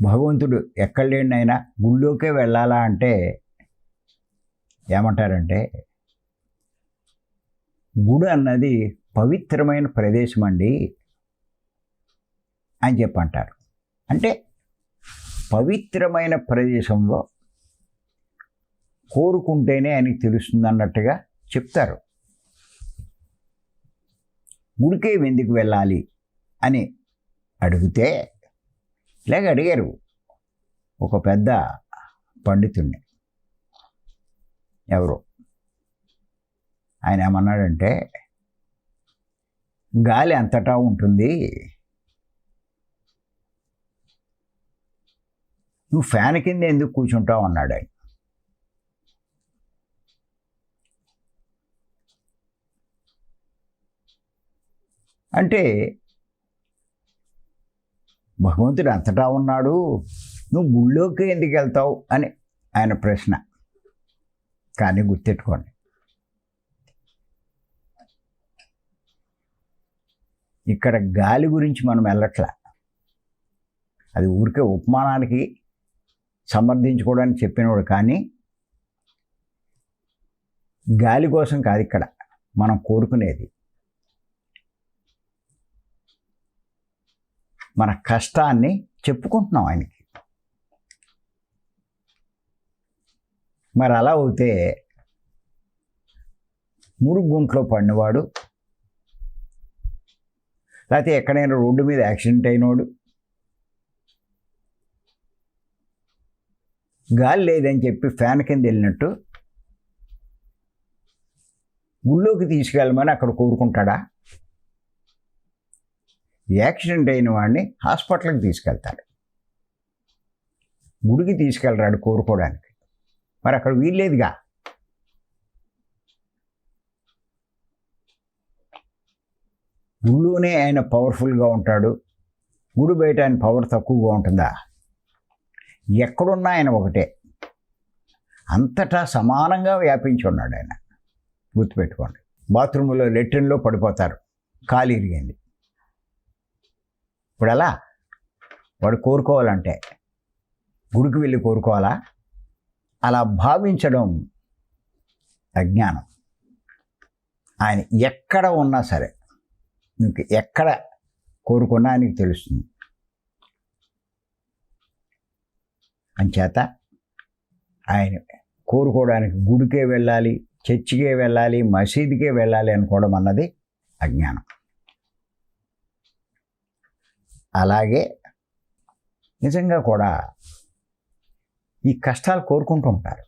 భగవంతుడు ఎక్కడ లేడినైనా గుళ్ళోకే వెళ్ళాలా అంటే ఏమంటారంటే గుడి అన్నది పవిత్రమైన ప్రదేశం అండి అని చెప్పంటారు. అంటే పవిత్రమైన ప్రదేశంలో కోరుకుంటేనే ఆయనకి తెలుస్తుంది అన్నట్టుగా చెప్తారు. గుడికే ఎందుకు వెళ్ళాలి అని అడిగితే ఇలాగ అడిగారు ఒక పెద్ద పండితుణ్ణి. ఎవరు? ఆయన ఏమన్నాడంటే గాలి అంతటా ఉంటుంది. నువ్వు ఫ్యాన్ కింద ఎందుకు కూర్చుంటావు? అన్నాడు ఆయన. అంటే భగవంతుడు అంతటా ఉన్నాడు? నువ్వు గుళ్ళోకి ఎందుకు వెళ్తావు? అని ఆయన ప్రశ్న. కానీ గుర్తెట్టుకోండి. ఇక్కడ గాలి గురించి మనం వెళ్ళట్లా. అది ఊరికే ఉపమానానికి సమర్థించుకోవడానికి చెప్పినవాడు కానీ గాలి కోసం కాదు ఇక్కడ. మనం కోరుకునేది మన కష్టాన్ని చెప్పుకుంటున్నాం ఆయనకి. మరి అలా అవుతే మురుగుంట్లో పడినవాడు లేకపోతే ఎక్కడైనా రోడ్డు మీద యాక్సిడెంట్ అయినోడు గాలి లేదని చెప్పి ఫ్యాన్ కింద వెళ్ళినట్టు గుళ్ళోకి తీసుకెళ్ళమని అక్కడ కోరుకుంటాడా? యాక్సిడెంట్ అయిన వాడిని హాస్పిటల్కి తీసుకెళ్తాడు. గుడికి తీసుకెళ్ళరాడు కోరుకోవడానికి. మరి అక్కడ వీల్లేదుగా? గుళ్ళోనే ఆయన పవర్ఫుల్గా ఉంటాడు. గుడి బయట ఆయన పవర్ తక్కువగా ఉంటుందా? ఎక్కడున్నా ఆయన ఒకటే. అంతటా సమానంగా వ్యాపించి ఉన్నాడు ఆయన. గుర్తుపెట్టుకోండి. బాత్రూంలో లెట్రిన్లో పడిపోతారు. కాలు ఇరిగింది ఇప్పుడు ఎలా వాడు కోరుకోవాలంటే గుడికి వెళ్ళి కోరుకోవాలా? అలా భావించడం అజ్ఞానం. ఆయన ఎక్కడ ఉన్నా సరే నీకు ఎక్కడ కోరుకున్నా ఆయనకి తెలుస్తుంది. అంచేత ఆయన కోరుకోవడానికి గుడికే వెళ్ళాలి చర్చికే వెళ్ళాలి మసీదుకే వెళ్ళాలి అనుకోవడం అన్నది అజ్ఞానం. అలాగే నిజంగా కూడా ఈ కష్టాలు కోరుకుంటూ ఉంటారు.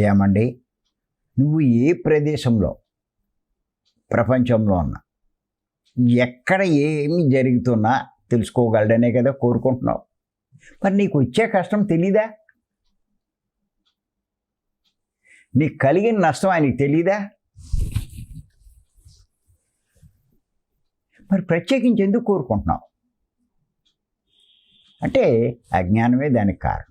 ఏమండి? నువ్వు ఏ ప్రదేశంలో ప్రపంచంలో ఉన్నా ఎక్కడ ఏమి జరుగుతున్నా తెలుసుకోగలడనే కదా కోరుకుంటున్నావు. మరి నీకు వచ్చే కష్టం తెలీదా? నీకు కలిగిన నష్టం ఆయనకి తెలీదా? మరి ప్రత్యేకించి ఎందుకు కోరుకుంటున్నావు? అంటే అజ్ఞానమే దానికి కారణం.